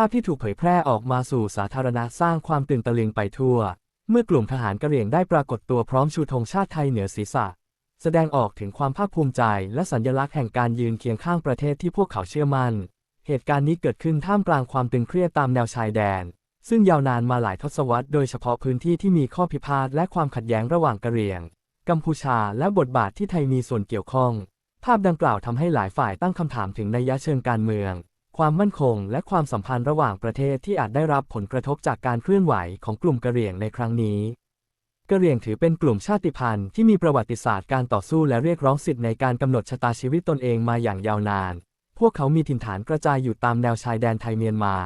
าพที่ถูกเผยแพร่ออกมาสู่สาธารณะสร้างความตื่นตะลึงไปทั่ว เมื่อกลุ่มทหารกะเหรี่ยงได้ปรากฏตัวพร้อมชูธงชาติไทยเหนือศีรษะ แสดงออกถึงความภาคภูมิใจและสัญลักษณ์แห่งการยืนเคียงข้างประเทศที่พวกเขาเชื่อมั่น เหตุการณ์นี้เกิดขึ้นท่ามกลางความตึงเครียดตามแนวชายแดน ซึ่งยาวนานมาหลายทศวรรษโดยเฉพาะพื้นที่ที่มีข้อพิพาทและความขัดแย้งระหว่างกะเหรี่ยง กัมพูชาและบทบาทที่ไทยมีส่วนเกี่ยวข้อง ภาพดังกล่าวทำให้หลายฝ่ายตั้งคำถามถึงนัยเชิงการเมือง ความมั่นคง และความสัมพันธ์ระหว่างประเทศที่อาจได้รับผลกระทบจากการเคลื่อนไหวของกลุ่มกะเหรี่ยงในครั้งนี้กะเหรี่ยงถือเป็นกลุ่มชาติพันธุ์ที่มีประวัติศาสตร์การต่อสู้และเรียกร้องสิทธิ์ในการกำหนดชะตาชีวิตตนเองมาอย่างยาวนาน พวกเขามีถิ่นฐานกระจายอยู่ตามแนวชายแดนไทยเมียนมา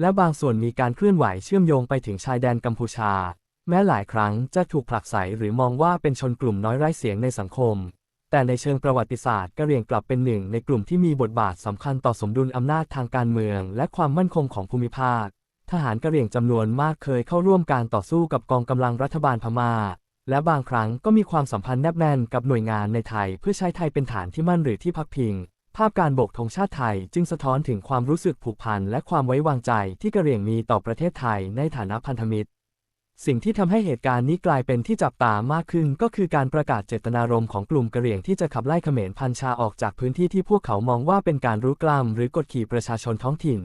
และบางส่วนมีการเคลื่อนไหวเชื่อมโยงไปถึงชายแดนกัมพูชา แม้หลายครั้งจะถูกผลักไสหรือมองว่าเป็นชนกลุ่มน้อยไร้เสียงในสังคม แต่ในเชิงประวัติศาสตร์กะเหรี่ยงกลับเป็นหนึ่งในกลุ่มที่มีบทบาทสำคัญต่อสมดุลอำนาจทางการเมือง และความมั่นคงของภูมิภาค ทหารกะเหรี่ยงจำนวนมากเคยเข้าร่วมการต่อสู้กับกองกำลังรัฐบาลพม่า และบางครั้งก็มีความสัมพันธ์แนบแน่นกับหน่วยงานในไทย เพื่อใช้ไทยเป็นฐานที่มั่นหรือที่พักพิง ภาพการโบกธงชาติไทยจึงสะท้อนถึงความรู้สึกผูกพันและความไว้วางใจที่กะเหรี่ยงมีต่อประเทศไทยในฐานะพันธมิตร สิ่งที่ทำให้เหตุการณ์นี้กลายเป็นที่จับตามากขึ้น ก็คือการประกาศเจตนารมณ์ของกลุ่มกระเหรี่ยงที่จะขับไล่เขมรพันชาออกจากพื้นที่ที่พวกเขามองว่าเป็นการรุกล้ำหรือกดขี่ประชาชนท้องถิ่น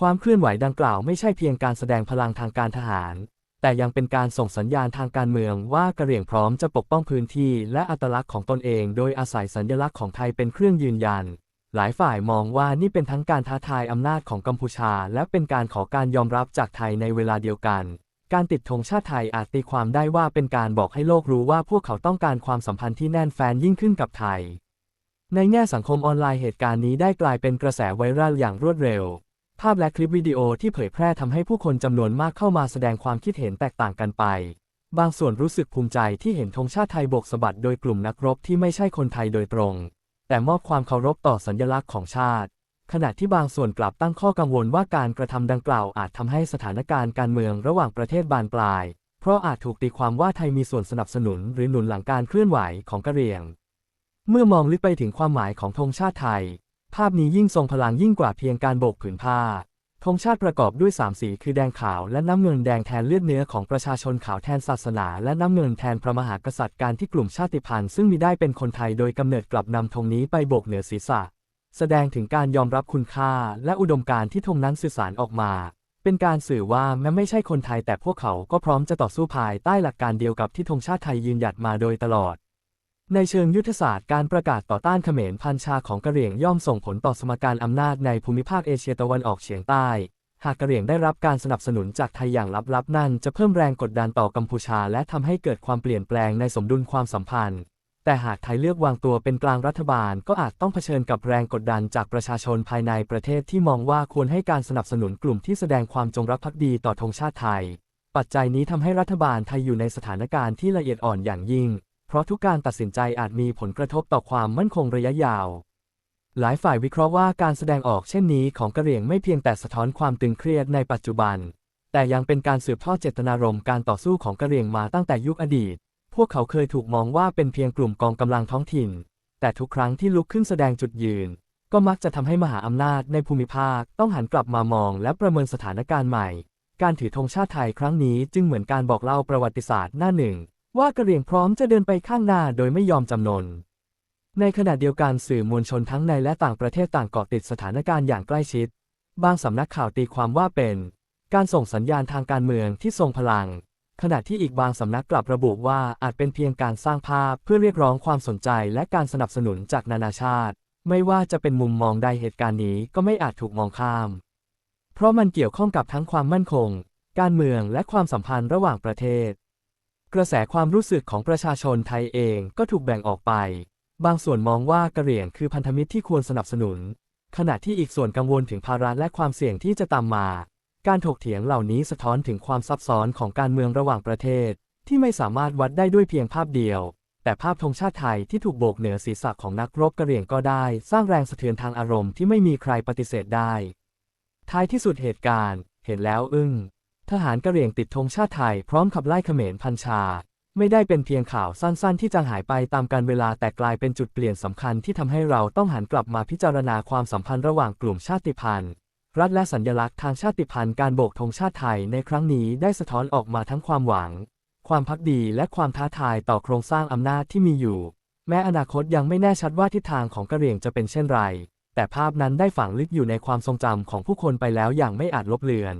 ความเคลื่อนไหวดังกล่าวไม่ใช่เพียงการแสดงพลังทางการทหาร แต่ยังเป็นการส่งสัญญาณทางการเมืองว่ากระเหรี่ยงพร้อมจะปกป้องพื้นที่และอัตลักษณ์ของตนเอง โดยอาศัยสัญลักษณ์ของไทยเป็นเครื่องยืนยันหลายฝ่ายมองว่านี่เป็นทั้งการท้าทายอำนาจของกัมพูชา และเป็นการขอการยอมรับจากไทยในเวลาเดียวกัน การติดธงชาติไทยอาจตีความได้ว่าเป็นการบอกให้โลกรู้ว่าพวกเขาต้องการความสัมพันธ์ที่แน่นแฟ้นยิ่งขึ้นกับไทย ในแง่สังคมออนไลน์เหตุการณ์นี้ได้กลายเป็นกระแสไวรัลอย่างรวดเร็ว ภาพและคลิปวิดีโอที่เผยแพร่ทำให้ผู้คนจำนวนมากเข้ามาแสดงความคิดเห็นแตกต่างกันไป บางส่วนรู้สึกภูมิใจที่เห็นธงชาติไทยโบกสะบัดโดยกลุ่มนักรบที่ไม่ใช่คนไทยโดยตรง แต่มอบความเคารพต่อสัญลักษณ์ของชาติ ขณะที่บางส่วนกลับตั้งข้อกังวลว่าการกระทำดังกล่าวอาจทำให้สถานการณ์การเมืองระหว่างประเทศบานปลาย เพราะอาจถูกตีความว่าไทยมีส่วนสนับสนุนหรือหนุนหลังการเคลื่อนไหวของกะเหรี่ยง เมื่อมองลึกไปถึงความหมายของธงชาติไทย ภาพนี้ยิ่งทรงพลังยิ่งกว่าเพียงการโบกผืนผ้าธงชาติประกอบด้วยสามสีคือแดงขาวและน้ำเงินแดงแทนเลือดเนื้อของประชาชนขาวแทนศาสนา และน้ำเงินแทนพระมหากษัตริย์การที่กลุ่มชาติพันธุ์ซึ่งมีได้เป็นคนไทยโดยกำเนิดกลับนำธงนี้ไปโบกเหนือศีรษะ แสดงถึงการยอมรับคุณค่าและอุดมการณ์ที่ธงนั้นสื่อสารออกมา เป็นการสื่อว่าแม้ไม่ใช่คนไทยแต่พวกเขาก็พร้อมจะต่อสู้ภายใต้หลักการเดียวกับที่ธงชาติไทยยืนหยัดมาโดยตลอด ในเชิงยุทธศาสตร์การประกาศต่อต้านเขมรพันชาของกะเหรี่ยงย่อมส่งผลต่อสมการอำนาจในภูมิภาคเอเชียตะวันออกเฉียงใต้ หากกะเหรี่ยงได้รับการสนับสนุนจากไทยอย่างลับๆ นั่นจะเพิ่มแรงกดดันต่อกัมพูชา และทำให้เกิดความเปลี่ยนแปลงในสมดุลความสัมพันธ์ แต่หากไทยเลือกวางตัวเป็นกลางรัฐบาล ก็อาจต้องเผชิญกับแรงกดดันจากประชาชนภายในประเทศที่มองว่าควรให้การสนับสนุนกลุ่มที่แสดงความจงรักภักดีต่อธงชาติไทย ปัจจัยนี้ทำให้รัฐบาลไทยอยู่ในสถานการณ์ที่ละเอียดอ่อนอย่างยิ่ง เพราะทุกการตัดสินใจอาจมีผลกระทบต่อความมั่นคงระยะยาว หลายฝ่ายวิเคราะห์ว่าการแสดงออกเช่นนี้ของกะเหรี่ยงไม่เพียงแต่สะท้อนความตึงเครียดในปัจจุบัน แต่ยังเป็นการสืบทอดเจตนารมณ์การต่อสู้ของกะเหรี่ยงมาตั้งแต่ยุคอดีต พวกเขาเคยถูกมองว่าเป็นเพียงกลุ่มกองกำลังท้องถิ่น แต่ทุกครั้งที่ลุกขึ้นแสดงจุดยืน ก็มักจะทำให้มหาอำนาจในภูมิภาคต้องหันกลับมามองและประเมินสถานการณ์ใหม่ การถือธงชาติไทยครั้งนี้จึงเหมือนการบอกเล่าประวัติศาสตร์หน้าหนึ่ง ว่ากระเหรี่ยงพร้อมจะเดินไปข้างหน้าโดยไม่ยอมจำนน ในขณะเดียวกันสื่อมวลชนทั้งในและต่างประเทศต่างเกาะติดสถานการณ์อย่างใกล้ชิด บางสำนักข่าวตีความว่าเป็น การส่งสัญญาณทางการเมืองที่ทรงพลัง ขณะที่อีกบางสำนักกลับระบุว่าอาจเป็นเพียงการสร้างภาพเพื่อเรียกร้องความสนใจและการสนับสนุนจากนานาชาติ ไม่ว่าจะเป็นมุมมองใดเหตุการณ์นี้ก็ไม่อาจถูกมองข้าม เพราะมันเกี่ยวข้องกับทั้งความมั่นคง การเมืองและความสัมพันธ์ระหว่างประเทศ กระแสความรู้สึกของประชาชนไทยเองก็ถูกแบ่งออกไป บางส่วนมองว่ากระเหรี่ยงคือพันธมิตรที่ควรสนับสนุน ขณะที่อีกส่วนกังวลถึงภาระและความเสี่ยงที่จะตามมา การถกเถียงเหล่านี้สะท้อนถึงความซับซ้อนของการเมืองระหว่างประเทศ ที่ไม่สามารถวัดได้ด้วยเพียงภาพเดียว แต่ภาพธงชาติไทยที่ถูกโบกเหนือศีรษะของนักรบกระเหรี่ยงก็ได้ สร้างแรงสะเทือนทางอารมณ์ที่ไม่มีใครปฏิเสธได้ ท้ายที่สุดเหตุการณ์ เห็นแล้วอึ้ง ทหารกระเหรี่ยงติดธงชาติไทยพร้อมขับไล่เขมรพันชา ไม่ได้เป็นเพียงข่าวสั้นๆ ที่จางหายไปตามกาลเวลาแต่กลายเป็นจุดเปลี่ยนสำคัญที่ทำให้เราต้องหันกลับมาพิจารณาความสัมพันธ์ระหว่างกลุ่มชาติพันธุ์ รัฐและสัญลักษณ์ทางชาติพันธุ์การโบกธงชาติไทยในครั้งนี้ได้สะท้อนออกมาทั้งความหวัง ความพักดีและความท้าทายต่อโครงสร้างอำนาจที่มีอยู่ แม้อนาคตยังไม่แน่ชัดว่าทิศทางของกระเหรี่ยงจะเป็นเช่นไร แต่ภาพนั้นได้ฝังลึกอยู่ในความทรงจำของผู้คนไปแล้วอย่างไม่อาจลบเลือน